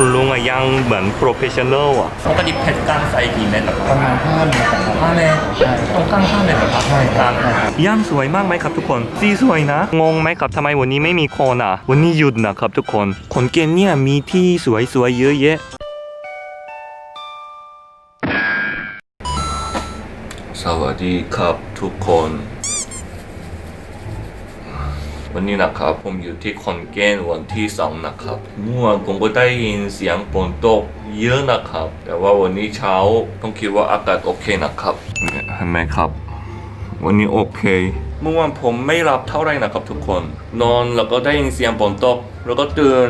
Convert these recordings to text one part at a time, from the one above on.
คุณลุงอะยังเหมือนโปรเฟชชั่นอลอะปกติเผ็ดกลางใส่กี่เม็ดเหรอคปรับระมาณห้าเมตรครับ ห้าเม็ดใช่คตรัรบงกลางห้าเม็ดเหรอครับใช่ครับ กลาง ย่างสวยมากไหมครับทุกคนสีสวยนะ งงไหมครับทำไมวันนี้ไม่มีคนอะ วันนี้หยุดนะครับทุกคนขอนแก่นเนี่ยมีที่สวยๆเยอะแยะ สวัสดีครับทุกคน วันนี้นะครับผมอยู่ที่คอนแกนวันที่สองนะครับเมื่อวานผมก็ได้ยินเสียงฝนตกเยอะนะครับ แต่ว่าวันนี้เช้าต้องคิดว่าอากาศโอเคนะครับเนี่ยเห็นไหมครับ วันนี้โอเค เมื่อวานผมไม่หลับเท่าไหรนะครับทุกคน นอนแล้วก็ได้ยินเสียงฝนตก แล้วก็ตื่น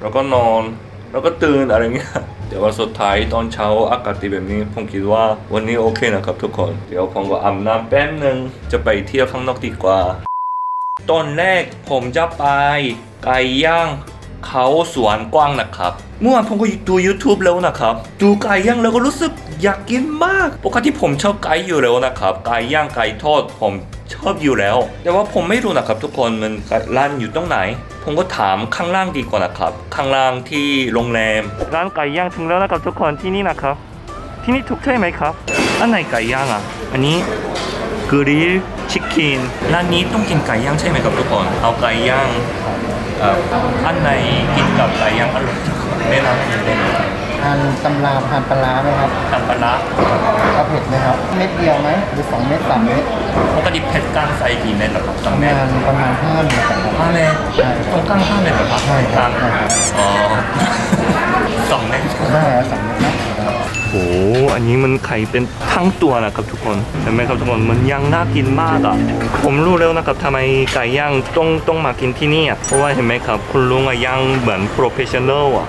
แล้วก็นอน แล้วก็ตื่นอะไรเงี้ยแต่ว่าสุดท้ายตอนเช้าอากาศดีแบบนี้ผมคิดว่าวันนี้โอเคนะครับทุกคน เดี๋ยวผมก็อาบน้ำแป๊บนึงจะไปเที่ยวข้างนอกดีกว่า ตอนแรกผมจะไปไก่ย่างเขาสวนกว้างนะครับ เมื่อวานผมก็ดู YouTube แล้วนะครับ ดูไก่ย่างแล้วก็รู้สึกอยากกินมาก ปกติผมชอบไก่อยู่แล้วนะครับ ไก่ย่างไก่ทอดผมชอบอยู่แล้ว แต่ว่าผมไม่รู้นะครับ ทุกคนมันร้านอยู่ตรงไหน ผมก็ถามข้างล่างดีกว่านะครับ ข้างล่างที่โรงแรม ร้านไก่ย่างถึงแล้วนะครับทุกคนที่นี่นะครับ ที่นี่ถูกใช่ไหมครับ อันไหนไก่ย่างอะ อันนี้กริล กินร้านนี้ต้องกินไก่ย่างใช่ไหมครับทุกคน เอาไก่ย่างเอ่ออันไหนกินกับไก่ย่างอร่อยทุกคนแนะนำแนะนทานตำราทานปลาร้าไหมครับำตำปลาร้าเอาเผ็ดไหมครับ เม็ดเดียวไหมหรือสองเม็ดสามเม็ดปกติเผ็ดกลางใส่กี่เม็ดเหรอครับสปองระเม็มาดณประมาณห้าเมตรครับห้าเม็ดใช่คตรรับงกลางห้าเม็ดเหรอครับใช่ครับกลางใช่ครับอ๋อสองเม็ดได้แล้วสองเม็ดนะโห อันนี้มันไข่เป็นทั้งตัวนะครับทุกคนเห็นไหมครับทุกคนมันยังน่ากินมากอะผมรู้แล้วนะครับทำไมไก่ย่างต้องต้องมากินที่นี่อะเพราะว่าเห็นไหมครับ คุณลุงอะย่างเหมือนโปรเฟชชั่นอลอะ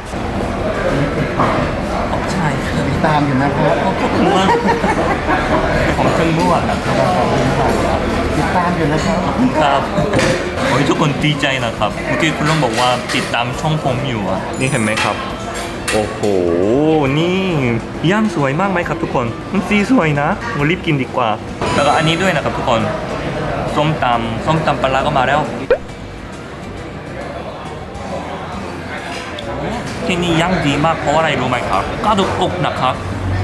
ใช่ครับติดตามอยู่นะครับขอบคุณมากของเครื่องนวดนะครับติดตามอยู่นะครับครับโอ้ยทุกคนดีใจนะครับเมื่อกี้คุณลุงบอกว่าติดตามช่องผมอยู่อะนี่เห็นไหมครับ โอ้โห นี่ย่างสวยมากไหมครับทุกคน มันสีสวยนะมารีบกินดีกว่า แล้วก็อันนี้ด้วยนะครับทุกคน ส้มตำส้มตำปลาร้าก็มาแล้ว ที่นี่ย่างดีมากเพราะอะไรรู้ไหมครับกระดูกอกนะครับ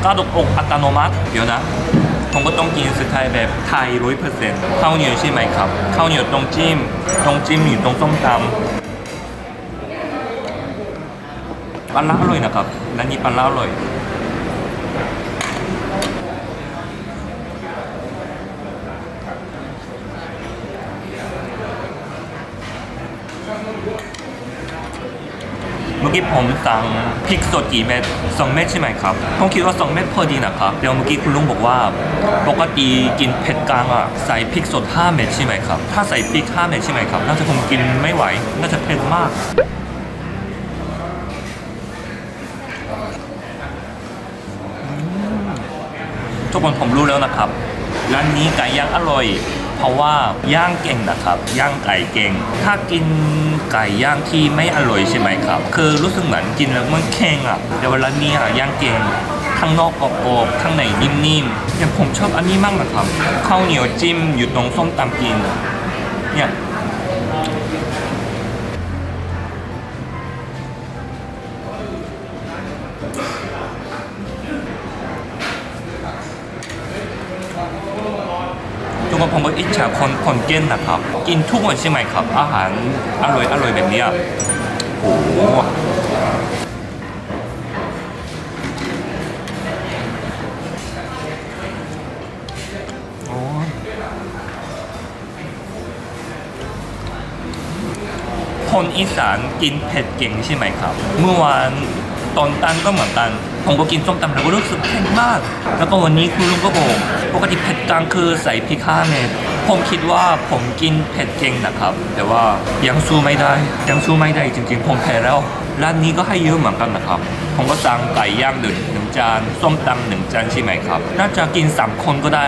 กระดูกอกอัตโนมัติ เดี๋ยวนะผมก็ต้องกินสไตล์แบบไทยร้อยเปอร์เซ็นต์ข้าวเหนียวใช่ไหมครับข้าวเหนียวตรงจิ้มตรงจิ้มอยู่ตรงส้มตำ ปลาร้าอร่อยนะครับร้านนี้ปลาร้าอร่อยเมื่อกี้ผมสั่งพริกสดกี่เม็ดสองเม็ดใช่ไหมครับผมคิดว่าสองเม็ดพอดีนะครับเดี๋ยวเมื่อกี้คุณลุงบอกว่า ปกติกินเผ็ดกลางอะใส่พริกสดห้าเม็ดใช่ไหมครับ ถ้าใส่พริกห้าเม็ดใช่ไหมครับ น่าจะผมกินไม่ไหว น่าจะเผ็ดมาก ทุกคนผมรู้แล้วนะครับร้านนี้ไก่ย่างอร่อย เพราะว่าย่างเก่งนะครับ ย่างไก่เก่ง ถ้ากินไก่ย่างที่ไม่อร่อยใช่ไหมครับ คือรู้สึกเหมือนกินแล้วมันแข็งอะแต่ว่าร้านนี้อะย่างเก่งข้างนอกกรอบๆข้างในนิ่มๆอย่างผมชอบอันนี้มากนะครับข้าวเหนียวจิ้มอยู่ตรงส้มตำกินเนี่ย ผมก็อิจฉาคนคนเก้นนะครับ กินทุกวันใช่ไหมครับ อาหารอร่อยอร่อยแบบนี้โอ้โหโอ้คนอีสานกินเผ็ดเก่งใช่ไหมครับ เมื่อวานตอนตันก็เหมือนกัน ผมก็กินส้มตำแล้วก็รู้สึกเผ็ดมาก แล้วก็วันนี้คุณลุงก็บอกปกติเผ็ดกลางคือใส่พริกห้าเม็ดผมคิดว่าผมกินเผ็ดเก่งนะครับ แต่ว่ายังสู้ไม่ได้ยังสู้ไม่ได้จริงๆ ผมแพ้แล้วร้านนี้ก็ให้เยอะเหมือนกันนะครับ ผมก็สั่งไก่ย่างหนึ่งหนึ่งจานส้มตำหนึ่งจานใช่ไหมครับ น่าจะกินสามคนก็ได้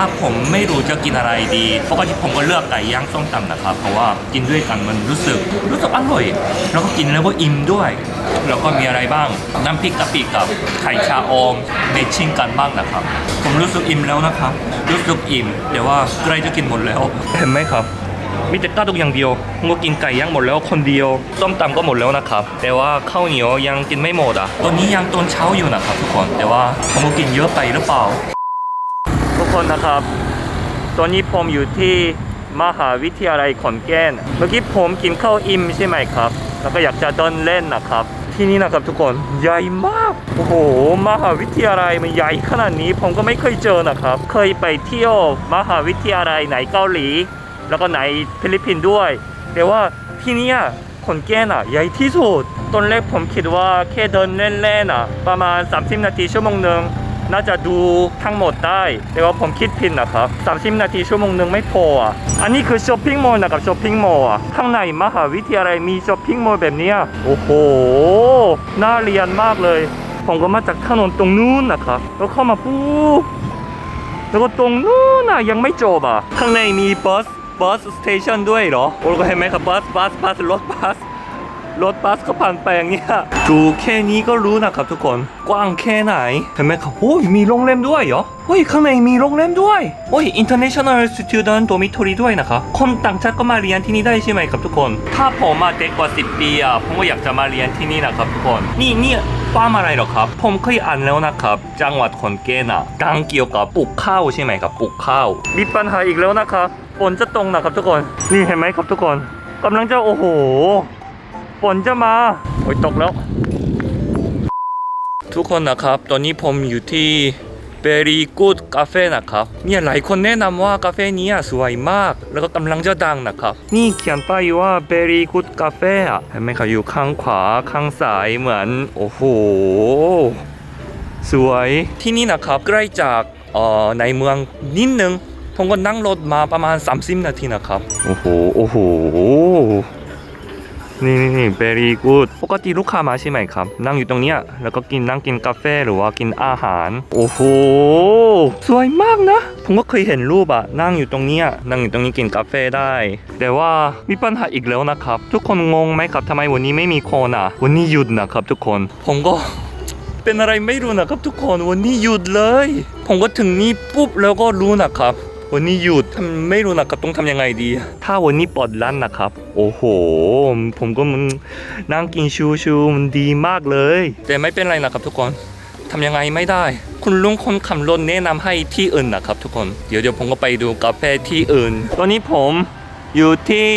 ถ้าผมไม่รู้จะกินอะไรดีปกติผมก็เลือกไก่ย่างส้มตำนะครับ เพราะว่ากินด้วยกันมันรู้สึกรู้สึกอร่อย แล้วก็กินแล้วก็อิ่มด้วย แล้วก็มีอะไรบ้าง น้ำพริกกะปิกับไข่ชาอมเมชชิ่งกันบ้างนะครับ ผมรู้สึกอิ่มแล้วนะครับ รู้สึกอิ่มแต่ว่าใกล้จะกินหมดแล้ว เห็นไหมครับมีแต่กระดูกอย่างเดียวผมก็กินไก่ย่างหมดแล้วคนเดียวส้มตำก็หมดแล้วนะครับ แต่ว่าข้าวเหนียวยังกินไม่หมดอะ ตอนนี้ยังตอนเช้าอยู่นะครับทุกคน แต่ว่าผมกินเยอะไปหรือเปล่า คนนะครับ ตอนนี้ผมอยู่ที่มหาวิทยาลัยขอนแก่น เมื่อกี้ผมกินข้าวอิ่มใช่ไหมครับ แล้วก็อยากจะเดินเล่นนะครับ ที่นี่นะครับทุกคนใหญ่มาก โอ้โห มหาวิทยาลัยมันใหญ่ขนาดนี้ผมก็ไม่เคยเจอนะครับ เคยไปเที่ยวมหาวิทยาลัยไหนเกาหลี แล้วก็ไหนฟิลิปปินส์ด้วย แต่ว่าที่นี่ขอนแก่นอะใหญ่ที่สุด ตอนแรกผมคิดว่าแค่เดินเล่นๆอะ ประมาณ 30 นาทีชั่วโมงหนึ่ง น่าจะดูทั้งหมดได้แต่ว่าผมคิดผิดนะครับ30 นาทีชั่วโมงหนึ่งไม่พออะอันนี้คือช้อปปิ้งมอลล์นะครับช้อปปิ้งมอลล์อะข้างในมหาวิทยาลัยมีช้อปปิ้งมอลล์แบบนี้โอ้โหน่าเรียนมากเลย ผมก็มาจากถนนตรงนู้นนะครับแล้วเข้ามาปุ๊บแล้วก็ตรงนู้นน่ะยังไม่จบอะข้างในมีบัสบัสสเตชันด้วยเหรอโอ้ก็เห็นไหมครับบัสบัสบัสรถบัส รถบัสก็ผ่านไปอย่างเงี้ยดูแค่นี้ก็รู้นะครับทุกคนกว้างแค่ไหนเห็นไหมครับโอ้ยมีโรงแรมด้วยเหรอเฮ้ยข้างในมีโรงแรมด้วยโอ้ย international student dormitory ด้วยนะครับคนต่างชาติก็มาเรียนที่นี่ได้ใช่ไหมครับทุกคน ถ้าผมมาเด็กกว่า 10 ปีอะผมก็อยากจะมาเรียนที่นี่นะครับทุกคนนี่นี่ฟาร์มอะไรหรอครับ ผมเคยอ่านแล้วนะครับ จังหวัดขอนแก่นอะดังเกี่ยวกับปลูกข้าวใช่ไหมครับปลูกข้าวมีปัญหาอีกแล้วนะครับฝนจะตกนะครับทุกคน นี่เห็นไหมครับทุกคนกำลังจะโอ้โห ฝนจะมาโอ้ยตกแล้ว ทุกคนนะครับ ตอนนี้ผมอยู่ที่เบรีกูดคาเฟ่นะครับ เนี่ยหลายคนแนะนำว่ากาเฟ่นี้สวยมาก แล้วก็กำลังจะดังนะครับ นี่เขียนป้ายว่าเบรีกูดคาเฟ่อะเห็นไหมครับอยู่ข้างขวาข้างซ้ายเหมือน โอ้โห สวยที่นี่นะครับใกล้จากเอ่อในเมืองนิดนึงผมก็นั่งรถมาประมาณ 30 นาทีนะครับ โอ้โห โอ้โห นี่นี่นี่ very good ปกติลูกค้ามาใช่ไหมครับ นั่งอยู่ตรงเนี้ยแล้วก็กินนั่งกินกาแฟหรือว่ากินอาหาร โอ้โห สวยมากนะ ผมก็เคยเห็นรูปอะนั่งอยู่ตรงเนี้ยนั่งอยู่ตรงนี้กินกาแฟได้ แต่ว่ามีปัญหาอีกแล้วนะครับ ทุกคนงงไหมครับทำไมวันนี้ไม่มีคนอะวันนี้หยุดนะครับ ทุกคน ผมก็เป็นอะไรไม่รู้นะครับทุกคนวันนี้หยุดเลย ผมก็ถึงนี่ปุ๊บแล้วก็รู้นะครับ วันนี้หยุดทำไม่รู้นะครับต้องทำยังไงดี ถ้าวันนี้เปิดร้านนะครับ โอ้โห ผมก็มันนั่งกินชูชูมันดีมากเลย แต่ไม่เป็นไรนะครับทุกคนทำยังไงไม่ได้ คุณลุงคนขับรถแนะนำให้ที่อื่นนะครับ ทุกคนเดี๋ยวเดี๋ยวผมก็ไปดูกาแฟที่อื่น ตอนนี้ผมอยู่ที่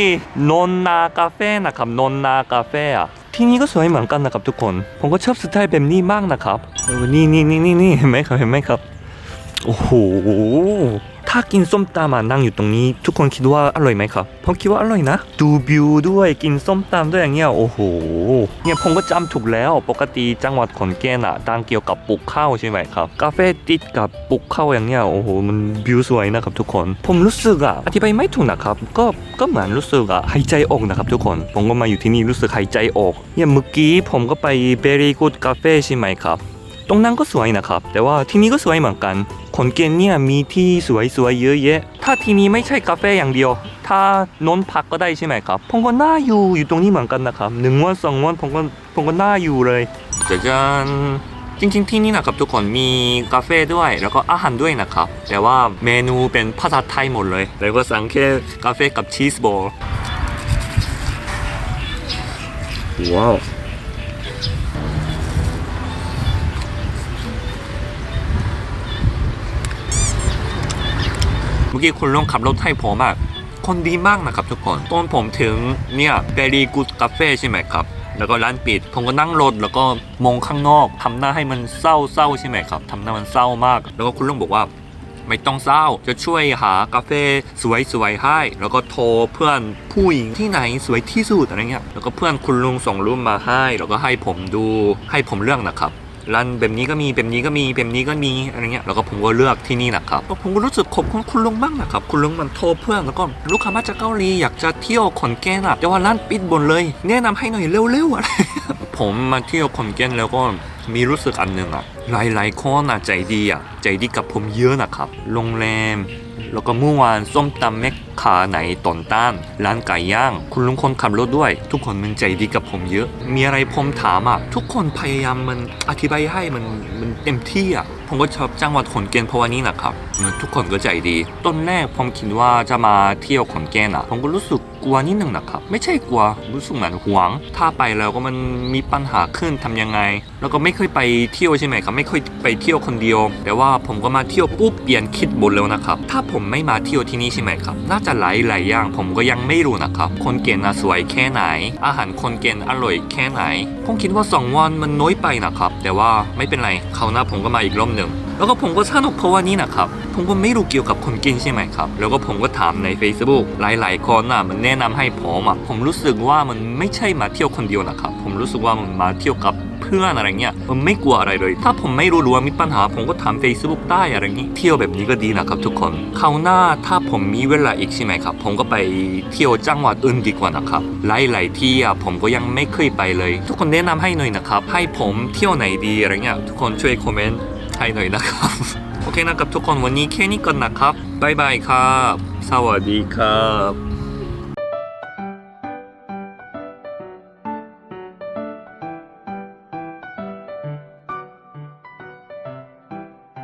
นนนากาแฟนะครับนนนากาแฟอะที่นี่ก็สวยเหมือนกันนะครับทุกคน ผมก็ชอบสไตล์แบบนี้มากนะครับเออนี่นี่นี่นี่นี่เห็นไหมครับเห็นไหมครับ โอ้โห ถ้ากินส้มตำมานั่งอยู่ตรงนี้ ทุกคนคิดว่าอร่อยไหมครับผมคิดว่าอร่อยนะ ดูวิวด้วยกินส้มตำด้วยอย่างเงี้ยโอ้โหเนี่ยผมก็จำถูกแล้วปกติจังหวัดขอนแก่นอะดังเกี่ยวกับปลูกข้าวใช่ไหมครับกาแฟติดกับปลูกข้าวอย่างเงี้ยโอ้โหมันวิวสวยนะครับทุกคน ผมรู้สึกอะอธิบายไม่ถูกนะครับก็ก็เหมือนรู้สึกอะหายใจออกนะครับทุกคนผมก็มาอยู่ที่นี่รู้สึกหายใจออกเนี่ยเมื่อกี้ผมก็ไป Very Good Cafe ใช่ไหมครับ ตรงนั้นก็สวยนะครับ แต่ว่าที่นี่ก็สวยเหมือนกันขอนแก่นเนี่ยมีที่สวยๆเยอะแยะ ถ้าที่นี้ไม่ใช่กาแฟอย่างเดียว ถ้านอนพักก็ได้ใช่ไหมครับผมก็น่าอยู่อยู่ตรงนี้เหมือนกันนะครับหนึ่งวันสองวันผมก็ผมก็น่าอยู่เลยจะจันจริงๆที่นี่นะครับทุกคนมีกาแฟด้วยแล้วก็อาหารด้วยนะครับ แต่ว่าเมนูเป็นภาษาไทยหมดเลย แล้วก็สั่งแค่กาแฟกับชีสบอลว้าว อกี้คุณลุงขับรถให้ผมอะคนดีมากนะครับทุกคนตอนผมถึงเนี่ยเบรีกูดคาเฟ่ใช่ไหมครับแล้วก็ร้านปิด ผมก็นั่งรถแล้วก็มองข้างนอกทำหน้าให้มันเศร้าเศร้าๆใช่ไหมครับทำหน้ามันเศร้ามาก แล้วก็คุณลุงบอกว่าไม่ต้องเศร้า จะช่วยหากาแฟสวยๆให้ แล้วก็โทรเพื่อนผู้หญิงที่ไหนสวยที่สุดอะไรเงี้ย แล้วก็เพื่อนคุณลุงส่งรูปมาให้ แล้วก็ให้ผมดู ให้ผมเลือกนะครับ ร้านแบบนี้ก็มีแบบนี้ก็มีแบบนี้ก็มีอะไรเงี้ยแล้วก็ผมก็เลือกที่นี่นะครับผมก็รู้สึกขอบคุณคุณลุงมากนะครับคุณลุงมันโทรเพื่อนแล้วก็ลูกค้ามาจากเกาหลีอยากจะเที่ยวขอนแก่นอะแต่ว่าร้านปิดบนเลย แนะนำให้หน่อยเร็วๆอะไรผมมาเที่ยวขอนแก่นแล้วก็มีรู้สึกอันหนึ่งอะหลายๆคนอะใจดีอะใจดีกับผมเยอะนะครับโรงแรม แล้วก็เมื่อวานส้มตำแม่ ขาไหนตอนต้านร้านไก่ย่าง คุณลุงคนขับรถด้วย ทุกคนมันใจดีกับผมเยอะ มีอะไรผมถามอะทุกคนพยายามมันอธิบายให้มันมันเต็มที่อะผมก็ชอบจังหวัดขอนแก่นเพราะว่านี่นะครับทุกคนก็ใจดี ต้นแรกผมคิดว่าจะมาเที่ยวขอนแก่นอะ ผมก็รู้สึกกลัวนิดนึงนะครับ ไม่ใช่กลัวรู้สึกเหมือนหวง ถ้าไปแล้วก็มันมีปัญหาขึ้นทำยังไง แล้วก็ไม่เคยไปเที่ยวใช่ไหมครับ ไม่เคยไปเที่ยวคนเดียว แต่ว่าผมก็มาเที่ยวปุ๊บเปลี่ยนคิดบนแล้วนะครับ ถ้าผมไม่มาเที่ยวที่นี่ใช่ไหมครับ น่าจะหลายหลายอย่างผมก็ยังไม่รู้นะครับ คนเก่งนสวยแค่ไหน อาหารคนเก่งอร่อยแค่ไหน ผมคิดว่าสองวันมันน้อยไปนะครับ แต่ว่าไม่เป็นไรคราวหน้าผมก็มาอีกรอบหนึ่งแล้วก็ผมก็สนุกเพราะว่านี่นะครับ ผมก็ไม่รู้เกี่ยวกับคนกินใช่ไหมครับ แล้วก็ผมก็ถามใน Facebook หลาย ๆ คนน่ะมันแนะนำให้ผมอะผมรู้สึกว่ามันไม่ใช่มาเที่ยวคนเดียวนะครับ ผมรู้สึกว่ามันมาเที่ยวกับ พื่อนอะไรเงี้ยมันไม่กลัวอะไรเลย ถ้าผมไม่รู้ว่ามีปัญหาผมก็ถาม Facebook ได้อะไรเงี้เที่ยวแบบนี้ก็ดีนะครับทุกคนคราวหน้าถ้าผมมีเวลาอีกใช่ไหมครับ ผมก็ไปเที่ยวจังหวัดอื่นดีกว่านะครับหลายๆที่อะผมก็ยังไม่เคยไปเลย ทุกคนแนะนำให้หน่อยนะครับให้ผมเที่ยวไหนดีอะไรเงี้ยทุกคนช่วยคอมเมนต์ให้หน่อยนะครับโอเคนะครับทุกคนวันนี้แค่นี้ก่อนนะครับบ๊ายบายครับ สวัสดีครับ